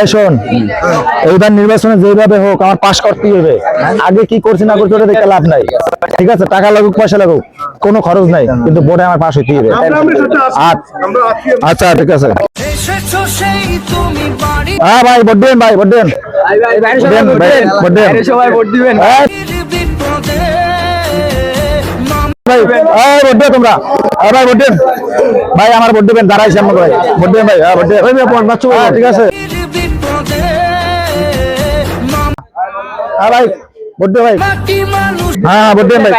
এই শোন এইবার নির্বাচনে যেভাবে হোক আমার পাশ করতেই হবে। আগে কি করছি না করছি ওটা দেখে লাভ নাই। ঠিক আছে টাকা লাগুক পয়সা লাগুক কোনো খরচ নাই কিন্তু ভোটে আমার পাশ হবে। আচ্ছা আচ্ছা ঠিক আছে। হ্যাঁ ভাই ভোট ভাই ভোট সবাই দিবেন ভাই ভোট তোমরা। ভাই ভোট দেন ভাই আমার ভোট দেবেন দাঁড়াইছে আমাকে ভাই ভোট দেন ভাই হ্যাঁ, ভোট ঠিক আছে। হ্যাঁ ভাই ভাই। হ্যাঁ হ্যাঁ, ভাই।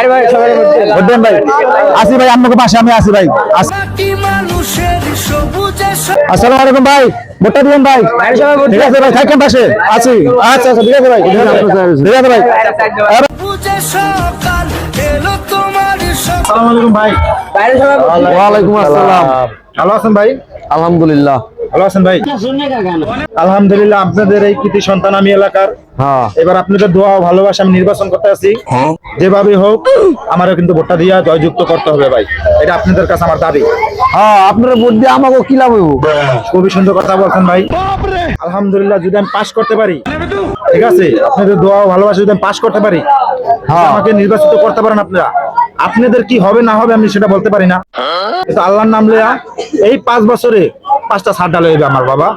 ভাই। আসি ভাই আপনাকে পাশে আমি আসি ভাই। আসসালামু আলাইকুম ভাই ভোটটা দিবেন ভাই। ঠিক আছে ভাই থাকেন পাশে। আছি আচ্ছা আচ্ছা ঠিক আছে ভাই। ঠিক আছে ভাই। সকাল আসসালামু আলাইকুম ভাই। ওয়ালাইকুম আসসালাম। ভালো আছেন ভাই? আলহামদুলিল্লাহ। ভালো আছেন ভাই? আলহামদুলিল্লাহ আপনাদের এই কৃতি সন্তান আমি এলাকার। হ্যাঁ। এবার আপনাদের দোয়া ভালোবাসা আমি নির্বাচন করতে আছি। যেভাবে হোক আমারও কিন্তু ভোটটা দিয়া জয়যুক্ত করতে হবে ভাই। এটা আপনাদের কাছে আমার দাবি। হ্যাঁ আপনার ভোট দিয়ে আমাকে কি লাভ হইব? খুবই সুন্দর কথা বলছেন ভাই। আলহামদুলিল্লাহ যদি আমি পাশ করতে পারি ঠিক আছে? আপনাদের দোয়া ও ভালোবাসা যদি আমি পাশ করতে পারি হ্যাঁ। আমাকে নির্বাচিত করতে পারেন আপনারা। আপনাদের কি হবে না হবে আমি সেটা বলতে পারি না। কিন্তু আল্লাহর নাম লেয়া এই পাঁচ বছরে পাঁচটা ছাড় ডালে আমার বাবা।